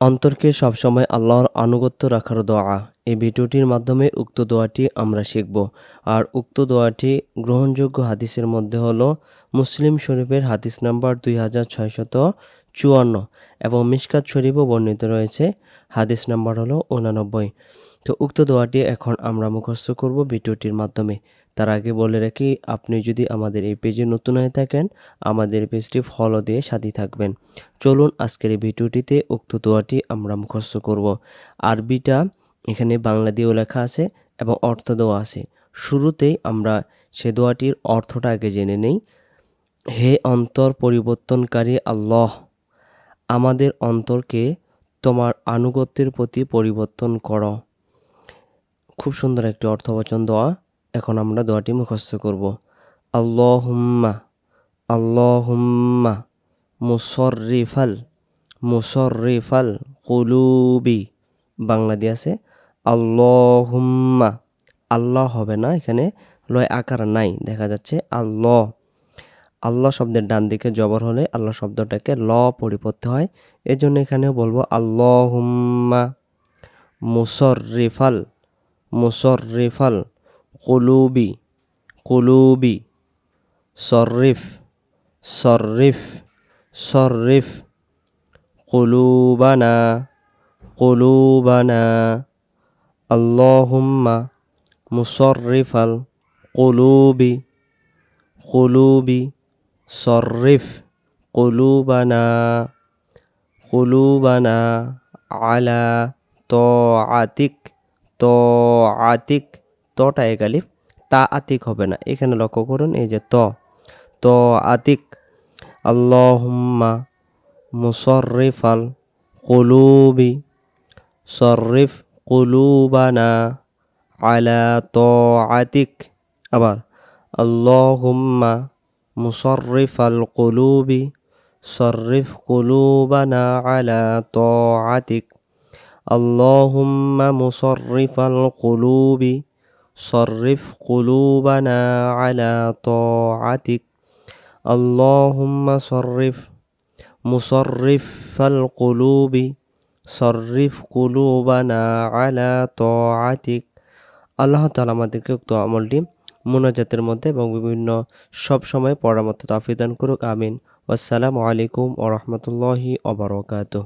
অন্তরকে সবসময় আল্লাহর আনুগত্য রাখার দোয়া। এই ভিডিওটির মাধ্যমে উক্ত দোয়াটি আমরা শিখব। আর উক্ত দোয়াটি গ্রহণযোগ্য হাদিসের মধ্যে হল মুসলিম শরীফের হাদিস নাম্বার দুই হাজার ছয়শত চুয়ান্ন এবং মিসকাত শরীফও বর্ণিত রয়েছে। হাদিস নাম্বার হলো উনানব্বই। তো উক্ত দোয়াটি এখন আমরা মুখস্থ করব ভিডিওটির মাধ্যমে। তার আগে বলে রাখি, আপনি যদি আমাদের এই পেজে নতুন হয়ে থাকেন, আমাদের পেজটি ফলো দিয়ে সাথে থাকবেন। চলুন আজকের এই ভিডিওটিতে উক্ত দোয়াটি আমরা মুখস্থ করব। আরবিটা এখানে বাংলা দিয়েও লেখা আছে এবং অর্থ দেওয়া আছে। শুরুতেই আমরা সে দোয়াটির অর্থটা আগে জেনে নেই। হে অন্তর পরিবর্তনকারী আল্লাহ, আমাদের অন্তরকে তোমার আনুগত্যের প্রতি পরিবর্তন করো। খুব সুন্দর একটি অর্থবচন দোয়া এখন আমরা দোয়াটি মুখস্থ করব। আল্লাহুম্মা আল্লাহুম্মা, মুসর্রিফাল মুসর্রিফাল কুলুবি। বাংলা দিয়ে আছে আল্লাহুম্মা, আল্লাহ হবে না, এখানে লয় আকার নাই, দেখা যাচ্ছে আল্লাহ। আল্লাহ শব্দের ডান দিকে জবর হলে আল্লাহ শব্দটাকে ল পরিবর্তে হয়। এজন্য এখানে বলব আল্লাহুম্মা, মুসর্রিফাল। মুসর্রিফাল কুলুবি কুলুবি সর্রিফ সর্রিফ সর্রিফ কুলুবানা কুলুবানা আল্লাহুম্মা মুসর্রিফাল কুলুবি কুলুবি সর্রিফ কুলুবানা কুলুবানা আলা আতিক ত আতিক, তটা একালিফ তা আতিক হবে না। এখানে লক্ষ্য করুন, এই যে ত। ত আতিক, আল্লাহুম্মা মুসর্রিফাল কুলুবি সর্রিফ কুলুবানা আলা ত আতিক। আবার, আল্লাহুম্মা মুসর্রিফাল কুলুবি সর্রিফ কুলুবানা আলা ত আতিক। اللهم مصرف القلوب صرف قلوبنا على طاعتك اللهم صرف مصرف القلوب صرف قلوبنا على طاعتك আল্লাহ তালা আমাদেরকে উক্ত আমলটি মোনাজাতের মধ্যে এবং বিভিন্ন সব সময় পড়ার মতো তাফিদান করুক আমিন আসসালামু আলাইকুম ও রহমতুল্লাহি ওবরকাতুহ